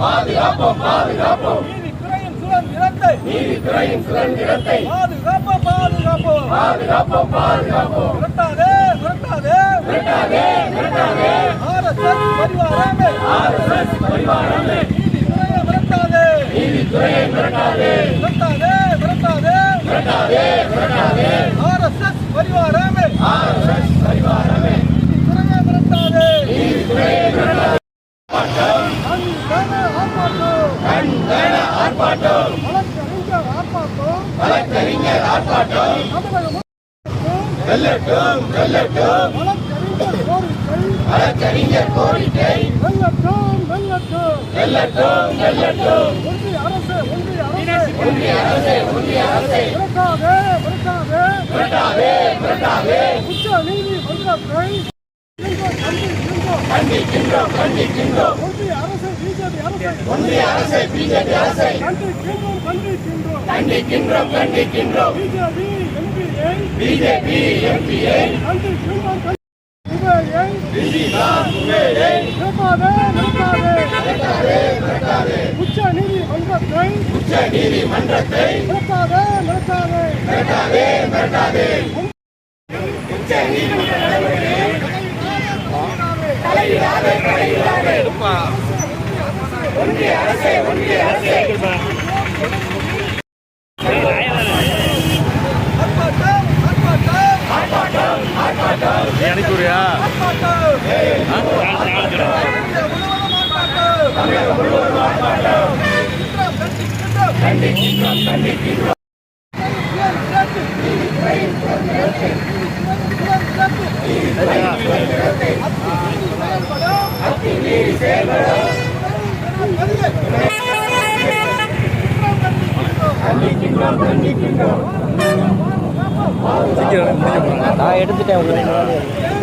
பாதுகாப்போம். பாதுகாப்போம் நீதித்துறையின் சுதந்திரத்தை நீதித்துறையின் சுதந்திரத்தை பாதுகாப்போம் பாதுகாப்போம். பாதுகாப்போம் பாதுகாப்போம். விரட்டாதே விரட்டாதே. விரட்டாதே விரட்டாதே. ஆர்எஸ்எஸ் பரிவாரமே. ஆர்எஸ்எஸ் பரிவாரமே. நீதித்துறையை விரட்டாதே. நீதித்துறையை விரட்டாதே. விரட்டாதே விரட்டாதே. விரட்டாதே விரட்டாதே. ஆர்எஸ்எஸ் பரிவாரமே. பரிவாரமே. விரட்டாதே. விரட்டாதே. கண்கண ஆர்ப்பாட்டம் வழக்கறிஞர் ஆர்ப்பாட்டம் வெல்லட்டும் வெல்லட்டும் வழக்கறிஞர் கோரிக்கை வெல்லட்டும் வெல்லட்டும் ஒன்றிய அரசே ஒன்றிய அரசே விரட்டாதே விரட்டாதே உச்ச நீதிமன்றத்தை கண்டிக்கின்றோம். கண்டிக்கின்றோம் ஒன்றிய அரசு பிஜேபி அரசை ஒன்றிய அரசை பிஜேபி அரசை கண்டிக்கின்றோம் கண்டிக்கின்றோம் கண்டிக்கின்றோம் கண்டிக்கின்றோம் பிஜேபி பிஜேபி கண்டிக்கின்றோம் உச்ச நீதிமன்றத்தை உச்ச நீதிமன்றத்தை உச்ச தலையிடாதே தலையிடாதே ஒன்றிய அரசே ஒன்றிய அரசே ஆர்ப்பாட்டம் கண்டிக்கின்றோம் நான் எடுத்துட்டேன் உங்களுக்கு